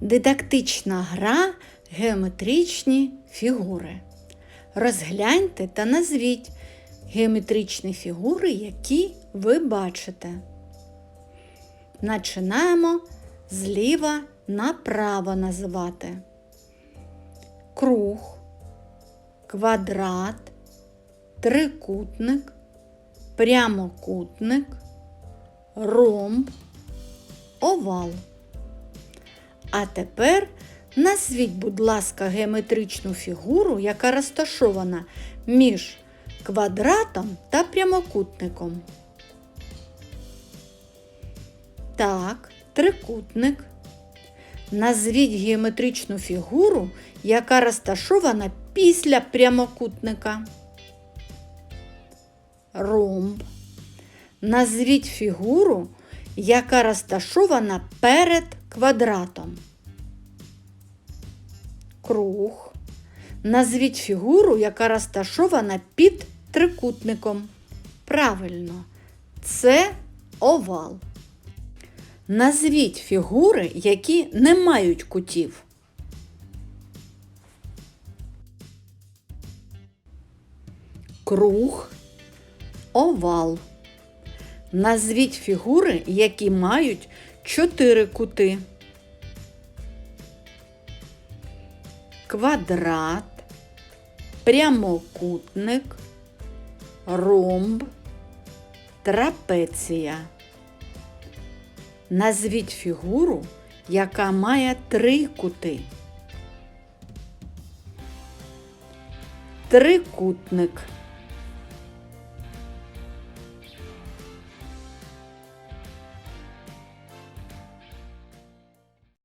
Дидактична гра геометричні фігури. Розгляньте та назвіть геометричні фігури, які ви бачите. Починаємо зліва направо називати. Круг, квадрат, трикутник, прямокутник, ромб, овал. А тепер назвіть, будь ласка, геометричну фігуру, яка розташована між квадратом та прямокутником. Так, трикутник. Назвіть геометричну фігуру, яка розташована після прямокутника. Ромб. Назвіть фігуру, яка розташована перед квадратом. Круг. Назвіть фігуру, яка розташована під трикутником. Правильно, це овал. Назвіть фігури, які не мають кутів. Круг, овал. Назвіть фігури, які мають чотири кути. Квадрат, прямокутник, ромб, трапеція. Назвіть фігуру, яка має три кути. Трикутник.